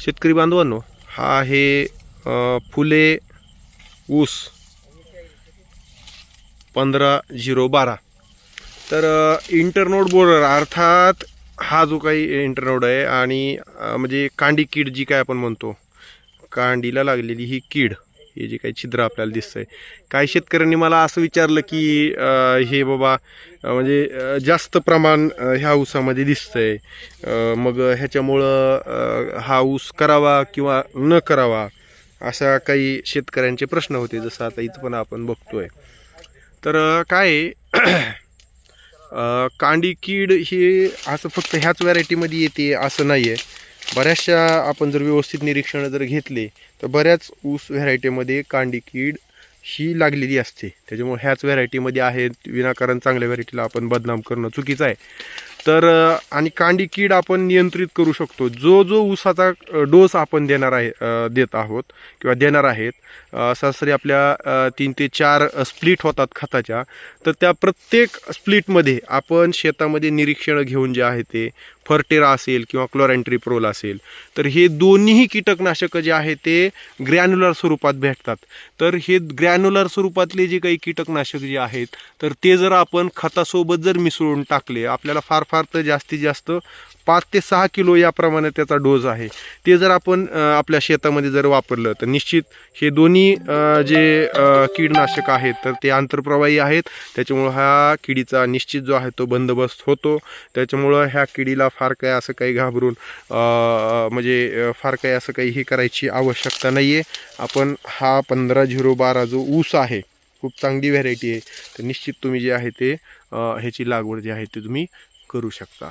शेतकरी बांधवांनो हा आहे फुले ऊस पंधरा झिरो बारा. तर इंटरनोड बोर्डर अर्थात हा जो काही इंटरनोड आहे आणि म्हणजे कांडी कीड जी काय आपण म्हणतो कांडीला लागलेली ही कीड. हे जे काही छिद्र आपल्याला दिसतंय. काही शेतकऱ्यांनी मला असं विचारलं की हे बाबा म्हणजे जास्त प्रमाण ह्या ऊसामध्ये दिसतंय. आहे मग ह्याच्यामुळं हा ऊस करावा किंवा न करावा अशा काही शेतकऱ्यांचे प्रश्न होते जसं आता इथं पण आपण बघतोय. तर काय कांडी कीड ही असं फक्त ह्याच व्हरायटीमध्ये येते असं नाही आहे बऱ्याचशा आपण जर व्यवस्थित निरीक्षणं जर घेतले तर बऱ्याच ऊस व्हरायटीमध्ये कांडी कीड ही लागलेली असते. त्याच्यामुळे ह्याच व्हरायटीमध्ये आहेत. विनाकारण चांगल्या व्हरायटीला आपण बदनाम करणं चुकीचं आहे. तर आणि कांडी कीड आपण नियंत्रित करू शकतो. जो जो ऊसाचा डोस आपण देणार आहे देत आहोत किंवा देणार आहेत सरासरी आपल्या तीन ते चार स्प्लिट होतात खताच्या. तर त्या प्रत्येक स्प्लिटमध्ये आपण शेतामध्ये निरीक्षणं घेऊन जे आहे ते फर्टेरा असेल किंवा क्लोरॅन्ट्रिप्रोल असेल तर हे दोन्हीही कीटकनाशकं जे आहे ते ग्रॅन्युलर स्वरूपात भेटतात. तर हे ग्रॅन्युलर स्वरूपातले जे काही कीटकनाशक जे आहेत तर ते जर आपण खतासोबत जर मिसळून टाकले आपल्याला फार फार तर जास्तीत जास्त पाच ते सहा किलो याप्रमाणे त्याचा डोस आहे. ते जर आपण आपल्या शेतामध्ये जर वापरलं तर निश्चित हे दोन्ही जे कीडनाशक आहेत तर ते आंतरप्रवाही आहेत. त्याच्यामुळं हा किडीचा निश्चित जो आहे तो बंदोबस्त होतो. त्याच्यामुळं ह्या किडीला फार काही असं काही घाबरून म्हणजे फार काही असं काही हे करायची आवश्यकता नाही आहे आपण हा पंधरा झिरो बारा जो ऊस आहे खूप चांगली व्हरायटी आहे. तर निश्चित तुम्ही जे आहे ते ह्याची लागवड जी आहे ते तुम्ही करू शकता.